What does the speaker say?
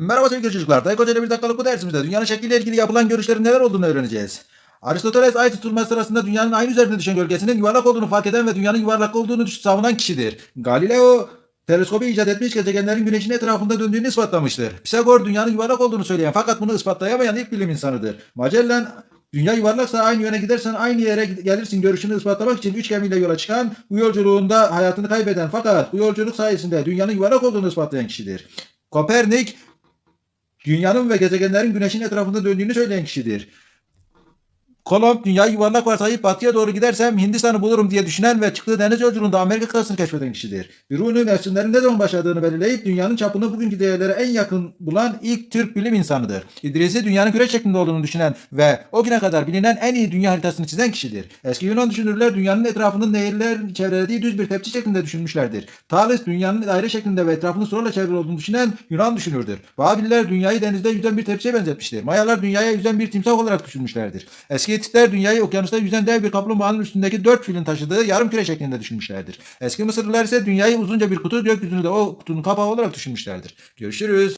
Merhaba sevgili çocuklar. Dayı Hoca'yla bir dakikalık bu dersimizde dünyanın şekliyle ilgili yapılan görüşlerin neler olduğunu öğreneceğiz. Aristoteles ay tutulması sırasında dünyanın aynı üzerinde düşen gölgesinin yuvarlak olduğunu fark eden ve dünyanın yuvarlak olduğunu savunan kişidir. Galileo teleskobu icat etmiş gezegenlerin güneşin etrafında döndüğünü ispatlamıştır. Pisagor dünyanın yuvarlak olduğunu söyleyen fakat bunu ispatlayamayan ilk bilim insanıdır. Magellan Dünya yuvarlaksa aynı yöne gidersen aynı yere gelirsin görüşünü ispatlamak için üç gemiyle yola çıkan, bu yolculuğunda hayatını kaybeden fakat bu yolculuk sayesinde dünyanın yuvarlak olduğunu ispatlayan kişidir. Kopernik dünyanın ve gezegenlerin güneşin etrafında döndüğünü söyleyen kişidir. Kolomb dünyayı yuvarlak varsayıp batıya doğru gidersem Hindistan'ı bulurum diye düşünen ve çıktığı deniz yolculuğunda Amerika kıtasını keşfeden kişidir. Biruni mevsimlerin ne zaman başladığını belirleyip dünyanın çapını bugünkü değerlere en yakın bulan ilk Türk bilim insanıdır. İdris'i dünyanın küre şeklinde olduğunu düşünen ve o güne kadar bilinen en iyi dünya haritasını çizen kişidir. Eski Yunan düşünürler dünyanın etrafını nehirler çevrelediği düz bir tepsi şeklinde düşünmüşlerdir. Thales dünyanın daire şeklinde ve etrafının surla çevrili olduğunu düşünen Yunan düşünürdür. Babiller dünyayı denizde yüzen bir tepsiye benzetmiştir. Mayalar dünyaya yüzen bir timsah olarak düşünmüşlerdir. Eski Hititler dünyayı okyanusta yüzen dev bir kaplumbağanın üstündeki dört filin taşıdığı yarım küre şeklinde düşünmüşlerdir. Eski Mısırlılar ise dünyayı uzunca bir kutu, gökyüzünü de o kutunun kapağı olarak düşünmüşlerdir. Görüşürüz.